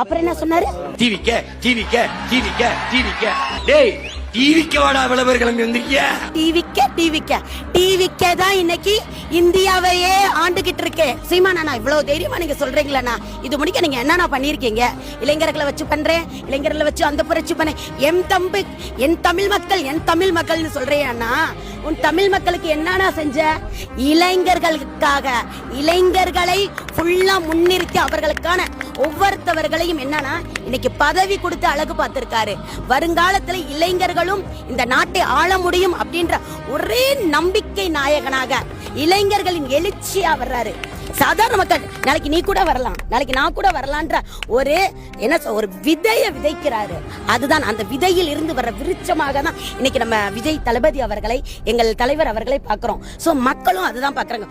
அப்புறம் என்ன சொன்னாரு? டிவிக்க டிவிக்க டிவிக்க டிவிக்க டேய் டிவிக்க வாடா விளம்பரம் கிளம்பி வந்திருக்கியா டிவிக்க டிவிக்க டிவிக்க தான் இன்னைக்கு இந்தியாவையே ஆண்டுகிட்டு இருக்கேன் சீமானா நான் இவ்வளவு தைரியமா நீங்க சொல்றீங்களா இது முடிக்க நீங்க என்னென்ன பண்ணிருக்கீங்க? இளைஞர்களை வச்சு பண்றேன் இளைஞர்களை வச்சு அந்த புரட்சி பண்ணேன் என் தம்பி என் தமிழ் மக்கள் என் தமிழ் மக்கள்னு சொல்றேன்னா உன் தமிழ் மக்களுக்கு என்னன்னா செஞ்ச? இளைஞர்களுக்காக இளைஞர்களை ஃபுல்லா முன்னிறுத்தி அவர்களுக்கான ஒவ்வொருத்தவர்களையும் என்னன்னா இன்னைக்கு பதவி கொடுத்து அழகு பார்த்திருக்காரு. வருங்காலத்துல இளைஞர்களும் இந்த நாட்டை ஆள முடியும் அப்படின்ற ஒரே நம்பிக்கை நாயகனாக இளைஞர்களின் எழுச்சியா வர்றாரு. சாதாரண மக்கள் நாளைக்கு நீ கூட வரலாம் நாளைக்கு நான் கூட வரலான்ற ஒரு என்ன ஒரு விதைய விதைக்கிறாரு. அதுதான் அந்த விதையில் இருந்து வர்ற விருச்சமாக தான் இன்னைக்கு நம்ம விஜய் தளபதி அவர்களை எங்கள் தலைவர் அவர்களை பார்க்கிறோம். சோ மக்களும் அதுதான் பாக்குறாங்க